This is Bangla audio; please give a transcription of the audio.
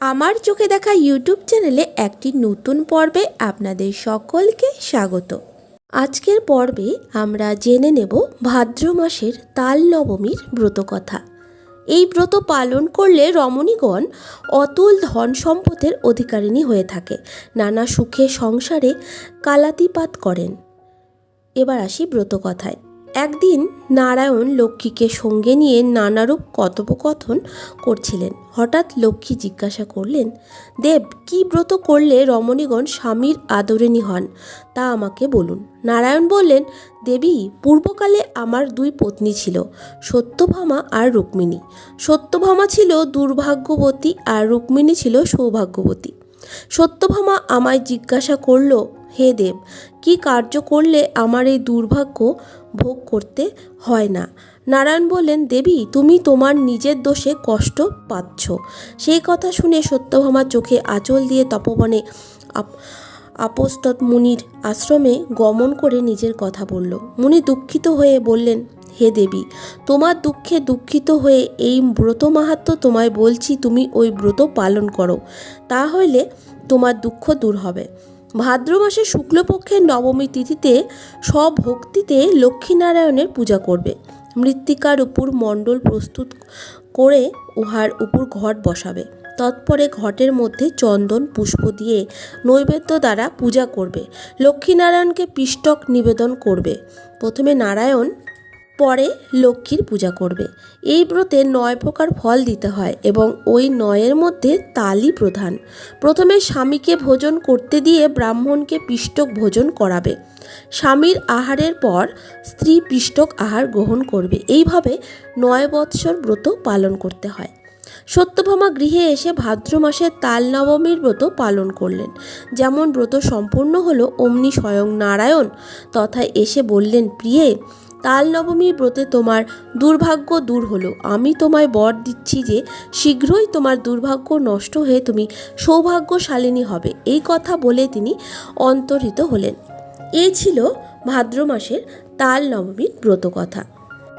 আমার চোখে দেখা ইউটিউব চ্যানেলে একটি নতুন পর্বে আপনাদের সকলকে স্বাগত। আজকের পর্বে আমরা জেনে নেব ভাদ্র মাসের তাল নবমীর ব্রতকথা এই ব্রত পালন করলে রমণীগণ অতুল ধন সম্পদের অধিকারিণী হয়ে থাকে, নানা সুখে সংসারে কালাতিপাত করেন। এবার আসি ব্রতকথায় একদিন নারায়ণ লক্ষ্মীকে সঙ্গে নিয়ে নানারূপ কথোপকথন করছিলেন। হঠাৎ লক্ষ্মী জিজ্ঞাসা করলেন, দেব, কি ব্রত করলে রমণীগণ স্বামীর আদরিণী হন তা আমাকে বলুন। নারায়ণ বললেন, দেবী, পূর্বকালে আমার দুই পত্নী ছিল, সত্যভামা আর রুক্মিণী। সত্যভামা ছিল দুর্ভাগ্যবতী আর রুক্মিণী ছিল সৌভাগ্যবতী। সত্যভামা আমায় জিজ্ঞাসা করল, হে দেব, কি কার্য করলে আমার এই দুর্ভাগ্য ভোগ করতে হয় না। নারায়ণ বললেন, দেবী, তুমি তোমার নিজের দোষে কষ্ট পাচ্ছ। সেই কথা শুনে সত্যভামার চোখে আঁচল দিয়ে তপবনে আপ- আপস্তত মুনির আশ্রমে গমন করে নিজের কথা বলল। মুনি দুঃখিত হয়ে বললেন, হে দেবী, তোমার দুঃখে দুঃখিত হয়ে এই ব্রত মাহাত্ম তোমায় বলছি, তুমি ওই ব্রত পালন করো। তা হইলে তোমার দুঃখ দূর হবে। ভাদ্র মাসে শুক্লপক্ষের নবমী তিথিতে সব ভক্তিতে লক্ষ্মীনারায়ণের পূজা করবে। মৃত্তিকার উপর মণ্ডল প্রস্তুত করে উহার উপর ঘট বসাবে। তৎপরে ঘটের মধ্যে চন্দন, পুষ্প দিয়ে নৈবেদ্য দ্বারা পূজা করবে। লক্ষ্মীনারায়ণকে পিষ্টক নিবেদন করবে। প্রথমে নারায়ণ পরে লক্ষ্মীর পূজা করবে। এই ব্রতে নয় প্রকার ফল দিতে হয় এবং ওই নয়ের মধ্যে তালই প্রধান। প্রথমে স্বামীকে ভোজন করতে দিয়ে ব্রাহ্মণকে পিষ্টক ভোজন করাবে। স্বামীর আহারের পর স্ত্রী পিষ্টক আহার গ্রহণ করবে। এইভাবে নয় বৎসর ব্রত পালন করতে হয়। সত্যভামা গৃহে এসে ভাদ্র মাসের তাল নবমীর ব্রত পালন করলেন। যেমন ব্রত সম্পূর্ণ হলো, অমনি স্বয়ং নারায়ণ তথা এসে বললেন, প্রিয়ে তাল নবমীর ব্রতে তোমার দুর্ভাগ্য দূর হলো। আমি তোমায় বর দিচ্ছি যে শীঘ্রই তোমার দুর্ভাগ্য নষ্ট হয়ে তুমি সৌভাগ্যশালিনী হবে। এই কথা বলে তিনি অন্তর্হিত হলেন। এই ছিল ভাদ্র মাসের তাল নবমীর ব্রতকথা।